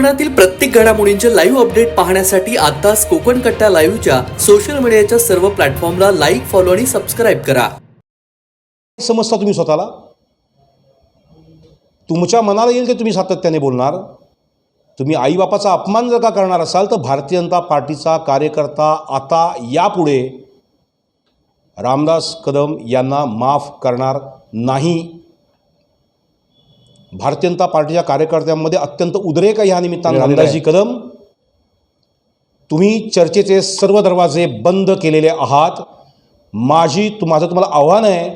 कोकणातील प्रत्येक घडामोडींचे लाईव्ह अपडेट पाहण्यासाठी आताच कोकण कट्टा लाईव्हच्या सोशल मीडियाच्या सर्व प्लॅटफॉर्मला लाईक फॉलो आणि सबस्क्राईब करा. समजता तुम्ही स्वतःला? तुमच्या मनाला येईल ते तुम्ही सातत्याने बोलणार. तुम्ही आईबापाचा अपमान जर का करणार असाल तर भारतीय जनता पार्टीचा कार्यकर्ता आता यापुढे रामदास कदम यांना माफ करणार नाही. भारतीय जनता पार्टीच्या कार्यकर्त्यांमध्ये अत्यंत उद्रेक ह्या निमित्तानं रामदासजी कदम. तुम्ही चर्चेचे सर्व दरवाजे बंद केलेले आहात. माझी तु माझं तुम्हाला आव्हान आहे.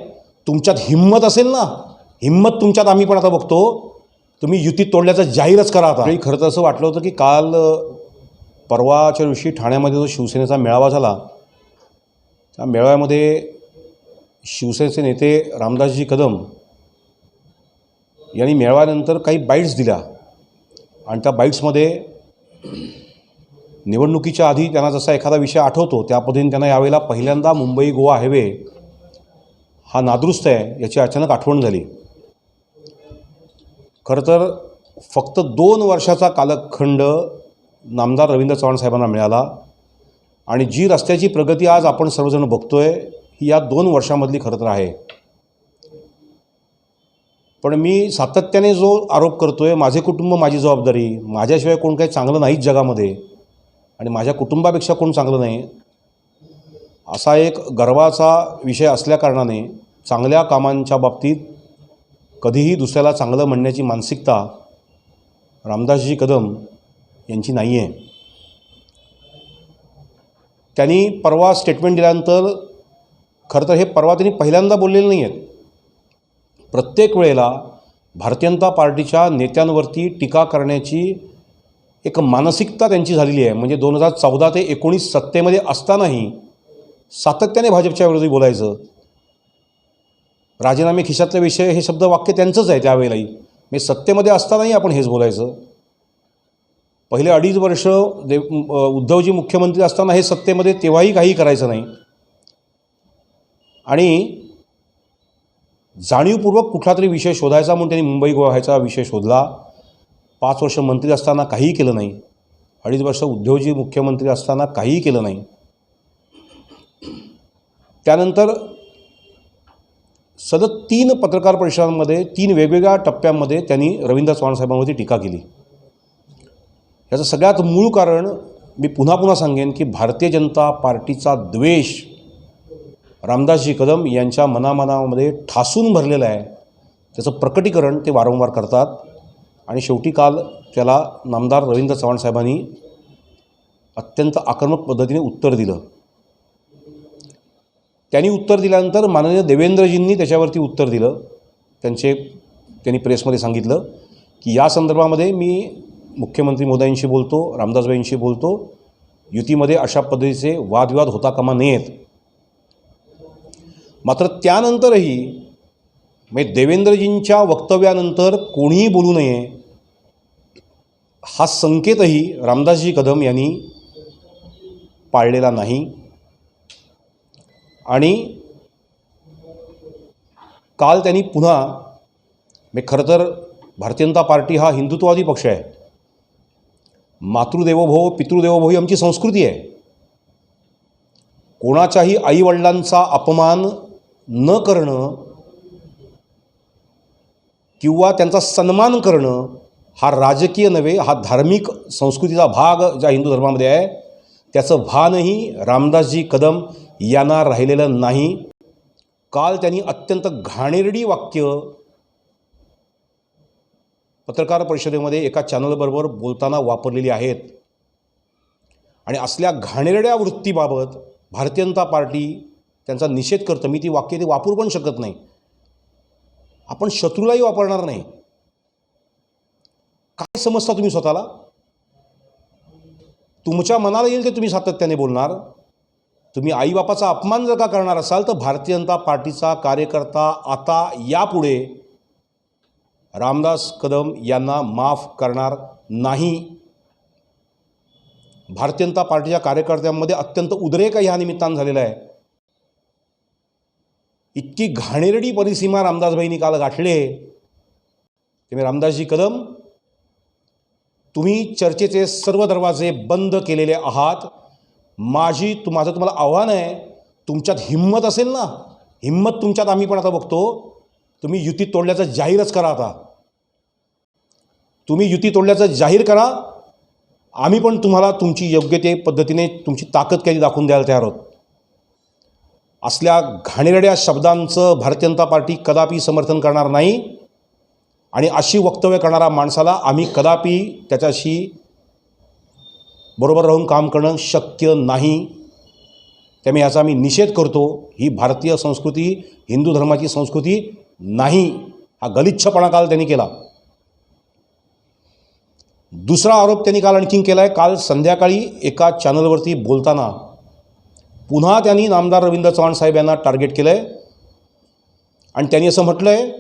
तुमच्यात हिंमत असेल ना? हिंमत तुमच्यात आम्ही पण आता बघतो. तुम्ही युती तोडल्याचं जाहीरच करा आता. खरं तर असं वाटलं होतं की काल परवाच्या दिवशी ठाण्यामध्ये जो शिवसेनेचा मेळावा झाला त्या मेळाव्यामध्ये शिवसेनेचे नेते रामदासजी कदम यांनी मेळाव्यानंतर काही बाईट्स दिल्या. आणि त्या बाईट्समध्ये निवडणुकीच्या आधी त्यांना जसा एखादा विषय आठवतो त्या पद्धतीने त्यांना यावेळेला पहिल्यांदा मुंबई गोवा हायवे हा नादुरुस्त आहे याची अचानक आठवण झाली. खरं तर फक्त दोन वर्षाचा कालखंड नामदार रवींद्र चव्हाण साहेबांना मिळाला. आणि जी रस्त्याची प्रगती आज आपण सर्वजण बघतोय ही या दोन वर्षामधली खरं तर आहे. पण मी सातत्याने जो आरोप करतो आहे माझे कुटुंब माझी जबाबदारी माझ्याशिवाय कोण काही चांगलं नाहीच जगामध्ये आणि माझ्या कुटुंबापेक्षा कोण चांगलं नाही असा एक गर्वाचा विषय असल्याकारणाने चांगल्या कामांच्या बाबतीत कधीही दुसऱ्याला चांगलं म्हणण्याची मानसिकता रामदासजी कदम यांची नाही आहे त्यांनी परवा स्टेटमेंट दिल्यानंतर खरं तर हे परवा त्यांनी पहिल्यांदा बोललेले नाही आहेत प्रत्येक वेळेला भारतीय जनता पार्टीच्या नेत्यांवरती टीका करण्याची एक मानसिकता त्यांची झालेली आहे. म्हणजे दोन हजार चौदा ते एकोणीस सत्तेमध्ये असतानाही सातत्याने भाजपच्या विरोधी बोलायचं. राजीनामे खिशातले विषय हे शब्द वाक्य त्यांचंच आहे त्यावेळेलाही. म्हणजे सत्तेमध्ये असतानाही आपण हेच बोलायचं. पहिले अडीच वर्ष देव उद्धवजी मुख्यमंत्री असताना हे सत्तेमध्ये तेव्हाही काही करायचं नाही. आणि जाणीवपूर्वक कुठला तरी विषय शोधायचा म्हणून त्यांनी मुंबई गोवा विषय शोधला. पाच वर्ष मंत्री असताना काहीही केलं नाही. अडीच वर्ष उद्योजी मुख्यमंत्री असताना काहीही केलं नाही. त्यानंतर सतत तीन पत्रकार परिषदांमध्ये तीन वेगवेगळ्या टप्प्यांमध्ये त्यांनी रवींद्र चव्हाण साहेबांवरती टीका केली. याचं सगळ्यात मूळ कारण मी पुन्हा पुन्हा सांगेन की भारतीय जनता पार्टीचा द्वेष रामदासजी कदम यांच्या मनामनामध्ये ठासून भरलेलं आहे. त्याचं प्रकटीकरण ते वारंवार करतात. आणि शेवटी काल त्याला नामदार रवींद्र चव्हाण साहेबांनी अत्यंत आक्रमक पद्धतीने उत्तर दिलं. त्यांनी उत्तर दिल्यानंतर माननीय देवेंद्रजींनी त्याच्यावरती उत्तर दिलं. त्यांचे त्यांनी प्रेसमध्ये सांगितलं की या संदर्भामध्ये मी मुख्यमंत्री मोदयांशी बोलतो रामदासबाईंशी बोलतो. युतीमध्ये अशा पद्धतीचे वादविवाद होता कामा नयेत. मात्र त्यानंतरही म्हणजे देवेंद्रजींच्या वक्तव्यानंतर कोणीही बोलू नये हा संकेतही रामदासजी कदम यांनी पाळलेला नाही. आणि काल त्यांनी पुन्हा मी खरं तर भारतीय जनता पार्टी हा हिंदुत्ववादी पक्ष आहे. मातृदेवभव पितृदेवभव ही आमची संस्कृती आहे. कोणाच्याही आईवडिलांचा अपमान न करणं किंवा त्यांचा सन्मान करणं हा राजकीय नव्हे हा धार्मिक संस्कृतीचा भाग ज्या हिंदू धर्मामध्ये आहे त्याचं भानही रामदासजी कदम यांना राहिलेलं नाही. काल त्यांनी अत्यंत घाणेरडी वाक्य पत्रकार परिषदेमध्ये एका चॅनलबरोबर बोलताना वापरलेली आहेत. आणि असल्या घाणेरड्या वृत्तीबाबत भारतीय जनता पार्टी त्यांचा निषेध करतं. मी ती वाक्य ते वापरू पण शकत नाही. आपण शत्रूलाही वापरणार नाही. काय समजता तुम्ही स्वतःला? तुमच्या मनाला येईल ते तुम्ही सातत्याने बोलणार. तुम्ही आईबापाचा अपमान जर का करणार असाल तर भारतीय जनता पार्टीचा कार्यकर्ता आता यापुढे रामदास कदम यांना माफ करणार नाही. भारतीय जनता पार्टीच्या कार्यकर्त्यांमध्ये अत्यंत उद्रेक ह्या निमित्तानं झालेला आहे. इतकी घाणेरडी परिसीमा रामदासबाईंनी काल गाठले ते रामदासजी कदम तुम्ही चर्चेचे सर्व दरवाजे बंद केलेले आहात. माझी तु माझं तुम्हाला आव्हान आहे. तुमच्यात हिंमत असेल ना हिंमत तुमच्यात आम्ही पण आता बघतो. तुम्ही युती तोडल्याचं जाहीरच करा आता. तुम्ही युती तोडल्याचं जाहीर करा. आम्ही पण तुम्हाला तुमची योग्य ते पद्धतीने तुमची ताकद काही दाखवून द्यायला तयार आहोत. असल्या घाणेरड्या शब्दांचं भारतीय जनता पार्टी कदापि समर्थन करणार नाही. आणि अशी वक्तव्य करणारा माणसाला आम्ही कदापि त्याच्याशी बरोबर राहून काम करणं शक्य नाही. त्यामुळे याचा आम्ही निषेध करतो. ही भारतीय संस्कृती हिंदू धर्माची संस्कृती नाही. हा गलिच्छपणा काल त्यांनी केला. दुसरा आरोप त्यांनी काल आणखीन केला आहे काल संध्याकाळी एका चॅनलवरती बोलताना पुन्हा त्यांनी नामदार रवींद्र चव्हाण साहेब यांना टार्गेट केलं आहे आणि त्यांनी असं म्हटलं आहे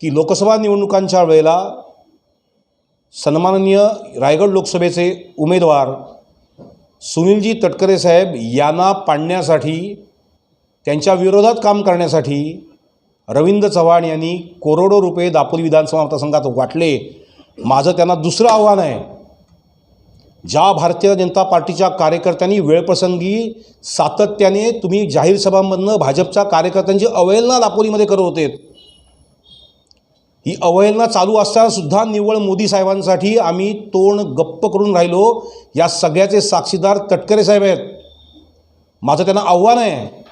की लोकसभा निवडणुकांच्या वेळेला सन्माननीय रायगड लोकसभेचे उमेदवार सुनीलजी तटकरे साहेब यांना पाडण्यासाठी त्यांच्या विरोधात काम करण्यासाठी रवींद्र चव्हाण यांनी करोडो रुपये दापोली विधानसभा मतदारसंघात वाटले. माझं त्यांना दुसरं आव्हान आहे. ज्या भारतीय जनता पार्टीच्या कार्यकर्त्यांनी वेळप्रसंगी सातत्याने तुम्ही जाहीर सभांमधनं भाजपच्या कार्यकर्त्यांची अवहेलना दापोलीमध्ये करत होते. ही अवहेलना चालू असताना सुद्धा निव्वळ मोदी साहेबांसाठी आम्ही तोंड गप्प करून राहिलो. या सगळ्याचे साक्षीदार तटकरे साहेब आहेत. माझं त्यांना आव्हान आहे.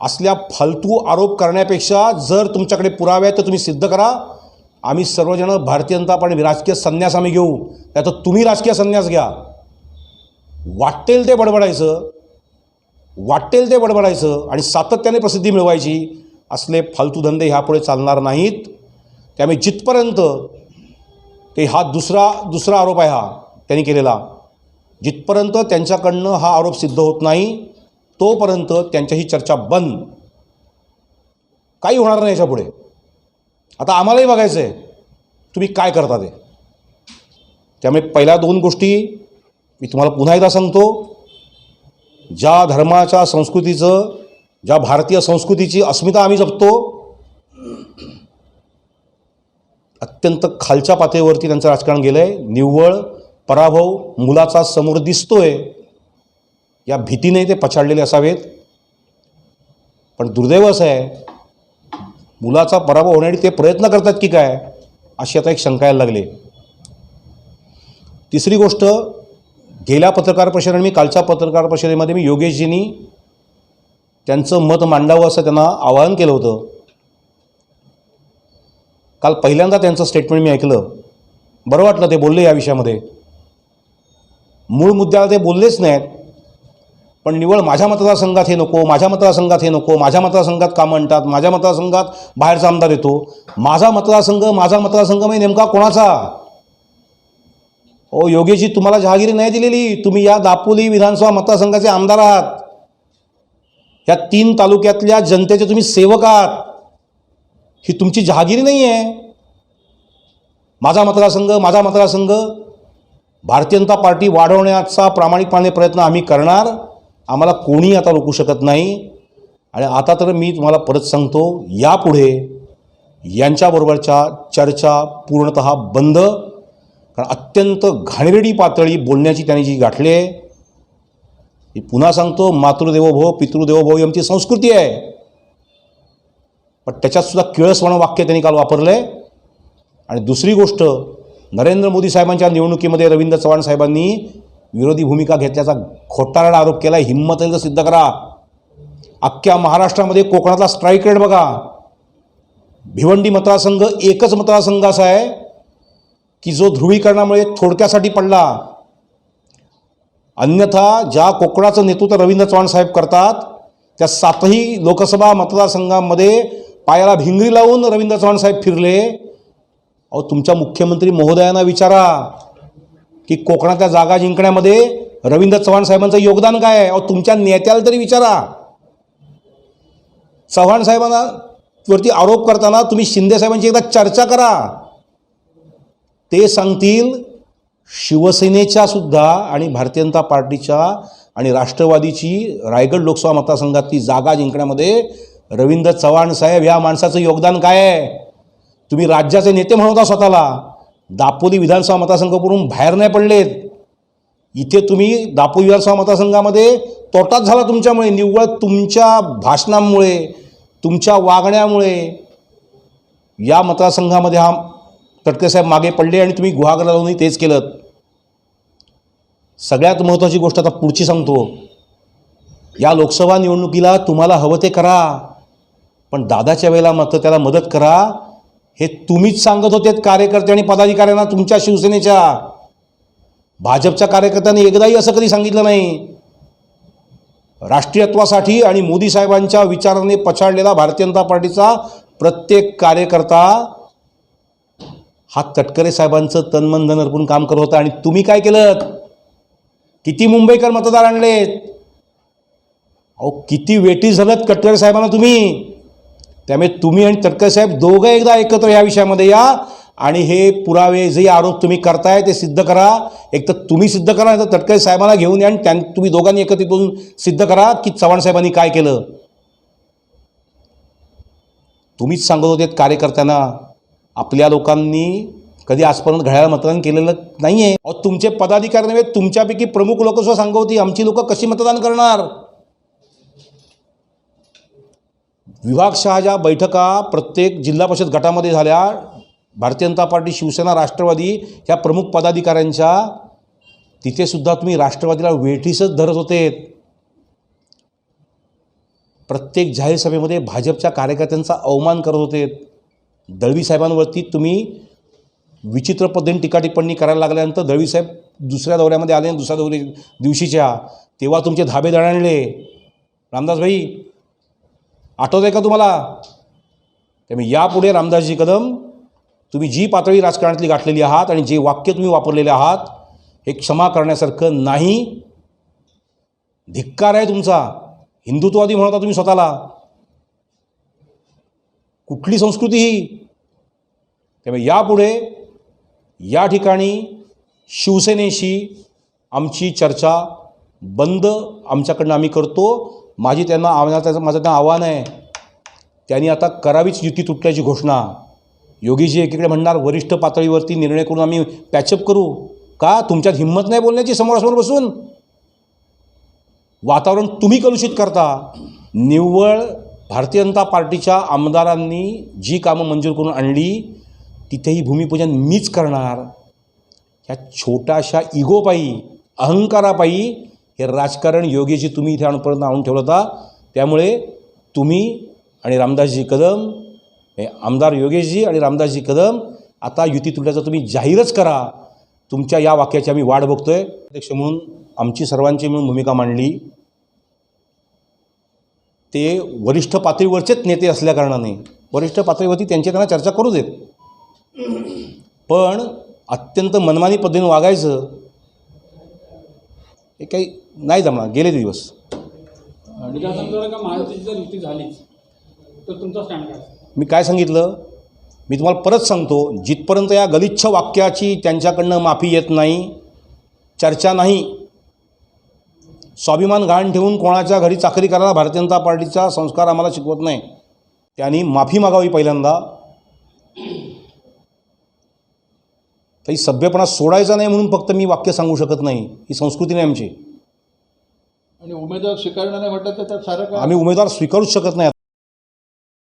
असल्या फालतू आरोप करण्यापेक्षा जर तुमच्याकडे पुरावे आहेत तर तुम्ही सिद्ध करा. आम्ही सर्वजण भारतीय जनता पार्टी राजकीय संन्यास आम्ही घेऊ. त्यात तुम्ही राजकीय संन्यास घ्या. वाटेल ते बडबडायचं. वाटेल ते बडबडायचं आणि सातत्याने प्रसिद्धी मिळवायची असले फालतू धंदे ह्यापुढे चालणार नाहीत. त्यामुळे जिथपर्यंत ते हा दुसरा दुसरा आरोप आहे हा त्यांनी केलेला. जिथपर्यंत त्यांच्याकडनं हा आरोप सिद्ध होत नाही तोपर्यंत त्यांच्याशी चर्चा बंद. काही होणार नाही याच्यापुढे. आता आम्हालाही बघायचं आहे तुम्ही काय करता ते? त्यामुळे पहिल्या दोन गोष्टी मी तुम्हाला पुन्हा एकदा सांगतो. ज्या धर्माच्या संस्कृतीचं ज्या भारतीय संस्कृतीची अस्मिता आम्ही जपतो अत्यंत खालच्या पातळीवरती त्यांचं राजकारण गेलं आहे निव्वळ पराभव मुलाचा समोर दिसतोय. या भीतीने ते पछाडलेले असावेत. पण दुर्दैव असं आहे मुलाचा पराभव होण्यासाठी ते प्रयत्न करतात की काय? अशी आता एक शंका यायला लागली. तिसरी गोष्ट गेल्या पत्रकार परिषदेत आणि मी कालच्या पत्रकार परिषदेमध्ये मी योगेशजींनी त्यांचं मत मांडावं असं त्यांना आवाहन केलं होतं. काल पहिल्यांदा त्यांचं स्टेटमेंट मी ऐकलं. बरं वाटलं ते बोलले या विषयामध्ये. मूळ मुद्द्याला ते बोललेच नाहीत. पण निवळ माझ्या मतदारसंघात हे नको माझ्या मतदारसंघात हे नको माझ्या मतदारसंघात का म्हणतात माझ्या मतदारसंघात बाहेरचा आमदार येतो. माझा मतदारसंघ माझा मतदारसंघ म्हणजे नेमका कोणाचा? ओ योगेशजी तुम्हाला जहागिरी नाही दिलेली. तुम्ही या दापोली विधानसभा मतदारसंघाचे आमदार आहात. या तीन तालुक्यातल्या जनतेचे तुम्ही सेवक आहात. ही तुमची जहागिरी नाही आहे माझा मतदारसंघ माझा मतदारसंघ भारतीय जनता पार्टी वाढवण्याचा प्रामाणिकपणे प्रयत्न आम्ही करणार. आम्हाला कोणी आता रोखू शकत नाही. आणि आता तर मी तुम्हाला परत सांगतो यापुढे यांच्याबरोबरच्या चर्चा पूर्णत बंद. कारण अत्यंत घाणेरडी पातळी बोलण्याची त्यांनी जी गाठली आहे मी पुन्हा सांगतो मातृदेवोभव पितृदेवोभव ही आमची संस्कृती आहे. पण त्याच्यातसुद्धा किळसवाणं वाक्य त्यांनी काल वापरलं आहे आणि दुसरी गोष्ट नरेंद्र मोदी साहेबांच्या निवडणुकीमध्ये रवींद्र चव्हाण साहेबांनी विरोधी भूमिका घेतल्याचा खोटारडा आरोप केला हिंमत येईल तर सिद्ध करा. अख्ख्या महाराष्ट्रामध्ये कोकणातला स्ट्राईक रेट बघा. भिवंडी मतदारसंघ एकच मतदारसंघ असा आहे की जो ध्रुवीकरणामुळे थोडक्यासाठी पडला. अन्यथा ज्या कोकणाचं नेतृत्व रवींद्र चव्हाण साहेब करतात त्या सातही लोकसभा मतदारसंघामध्ये पायाला भिंगरी लावून रवींद्र चव्हाण साहेब फिरले. अहो तुमच्या मुख्यमंत्री महोदयांना विचारा. की कोकणातल्या जागा जिंकण्यामध्ये रवींद्र चव्हाण साहेबांचं योगदान काय आहे? अहो तुमच्या नेत्याला तरी विचारा. चव्हाण साहेबांना वरती आरोप करताना तुम्ही शिंदे साहेबांची एकदा चर्चा करा. ते सांगतील शिवसेनेच्या सुद्धा आणि भारतीय जनता पार्टीच्या आणि राष्ट्रवादीची रायगड लोकसभा मतदारसंघातली जागा जिंकण्यामध्ये रवींद्र चव्हाण साहेब ह्या माणसाचं योगदान काय आहे? तुम्ही राज्याचे नेते म्हणता स्वतःला. दापोली विधानसभा मतदारसंघावरून बाहेर नाही पडलेत. इथे तुम्ही दापोली विधानसभा मतदारसंघामध्ये तोटाच झाला तुमच्यामुळे निव्वळ तुमच्या भाषणांमुळे तुमच्या वागण्यामुळे. या मतदारसंघामध्ये हा तटकेसाहेब मागे पडले आणि तुम्ही गुहागरला जाऊनही तेच केलं. सगळ्यात महत्त्वाची गोष्ट आता पुढची सांगतो. या लोकसभा निवडणुकीला तुम्हाला हवं ते करा. पण दादाच्या वेळेला मात्र त्याला मदत करा. हे तुम्हीच सांगत होते कार्यकर्ते आणि पदाधिकाऱ्यांना तुमच्या शिवसेनेच्या. भाजपच्या कार्यकर्त्यांनी एकदाही असं कधी सांगितलं नाही. राष्ट्रीयत्वासाठी आणि मोदी साहेबांच्या विचाराने पछाडलेला भारतीय जनता पार्टीचा प्रत्येक कार्यकर्ता हा तटकरे साहेबांचं तनमन धन अर्पून काम करत होता. आणि तुम्ही काय केलं? किती मुंबईकर मतदार आणलेत? अहो किती वेटी झालं कटकरे साहेबांना तुम्ही? त्यामुळे तुम्ही आणि तटकरसाहेब दोघं एकदा एकत्र या विषयामध्ये या आणि हे पुरावे जे आरोप तुम्ही करताय ते सिद्ध करा. एक तर तुम्ही सिद्ध करा नाही तर तटकरे साहेबांना घेऊन या आणि त्यां तुम्ही दोघांनी एकत्रित बोलून सिद्ध करा की चव्हाण साहेबांनी काय केलं. तुम्हीच सांगत होते कार्यकर्त्यांना आपल्या लोकांनी कधी आजपर्यंत घड्याळ मतदान केलेलं नाही आहे अहो तुमचे पदाधिकारी नव्हे तुमच्यापैकी प्रमुख लोकसुद्धा सांगत होती आमची लोकं कशी मतदान करणार? विभागशहाच्या बैठका प्रत्येक जिल्हा परिषद गटामध्ये झाल्या भारतीय जनता पार्टी शिवसेना राष्ट्रवादी ह्या प्रमुख पदाधिकाऱ्यांच्या तिथेसुद्धा तुम्ही राष्ट्रवादीला वेठीसच धरत होते. प्रत्येक जाहीर सभेमध्ये भाजपच्या कार्यकर्त्यांचा अवमान करत होते. दळवी साहेबांवरती तुम्ही विचित्र पद्धतीने टीका टिप्पणी करायला लागल्यानंतर दळवी साहेब दुसऱ्या दौऱ्यामध्ये आले आणि दुसऱ्या दौरी दिवशीच्या तेव्हा तुमचे धाबे दणाणले. रामदास भाई आठवत आहे का तुम्हाला? त्यामुळे यापुढे रामदासजी कदम तुम्ही जी पातळी राजकारणातली गाठलेली आहात आणि जे वाक्य तुम्ही वापरलेले आहात हे क्षमा करण्यासारखं नाही. धिक्कार आहे तुमचा. हिंदुत्ववादी म्हणता तुम्ही स्वतःला. कुठली संस्कृती ही? त्यामुळे यापुढे या ठिकाणी शिवसेनेशी आमची चर्चा बंद आमच्याकडनं आम्ही करतो. माझी त्यांना आव्हानाचं माझं त्यांना आव्हान आहे. त्यांनी आता करावीच युती तुटल्याची घोषणा. योगीजी एकीकडे म्हणणार वरिष्ठ पातळीवरती निर्णय करून आम्ही पॅचअप करू. का? तुमच्यात हिंमत नाही बोलण्याची समोरासमोर बसून? वातावरण तुम्ही कलुषित करता. निव्वळ भारतीय जनता पार्टीच्या आमदारांनी जी कामं मंजूर करून आणली तिथेही भूमिपूजन मीच करणार. ह्या छोट्याशा इगोपायी अहंकारापायी हे राजकारण योगीजी तुम्ही इथे आणपर्यंत आणून ठेवलं होता. त्यामुळे तुम्ही आणि रामदासजी कदम हे आमदार योगेशजी आणि रामदासजी कदम आता युती तुटल्याचं तुम्ही जाहीरच करा. तुमच्या या वाक्याची आम्ही वाट बघतो आहे अध्यक्ष म्हणून आमची सर्वांची मिळून भूमिका मांडली. ते वरिष्ठ पातळीवरचेच नेते असल्याकारणाने वरिष्ठ पातळीवरती त्यांची त्यांना चर्चा करू देत पण अत्यंत मनमानी पद्धतीने वागायचं हे काही नाही जमणार. गेले ते दिवस. विकासांकडे का महायुतीची जर युती झालीच? तर तुमचा स्टँड काय असेल? मी काय सांगितलं? मी तुम्हाला परत सांगतो जिथपर्यंत या गलिच्छ वाक्याची त्यांच्याकडनं माफी येत नाही चर्चा नाही स्वाभिमान गहाण ठेवून कोणाच्या घरी चाकरी करायला भारतीय जनता पार्टीचा संस्कार आम्हाला शिकवत नाही त्यांनी माफी मागावी पहिल्यांदा. काही सभ्यपणा सोडायचा नाही म्हणून फक्त मी वाक्य सांगू शकत नाही. ही संस्कृती नाही आमची. आणि उमेदवार स्वीकारणं नाही म्हटलं तर त्यात सारं काय? आम्ही उमेदवार स्वीकारूच शकत नाही.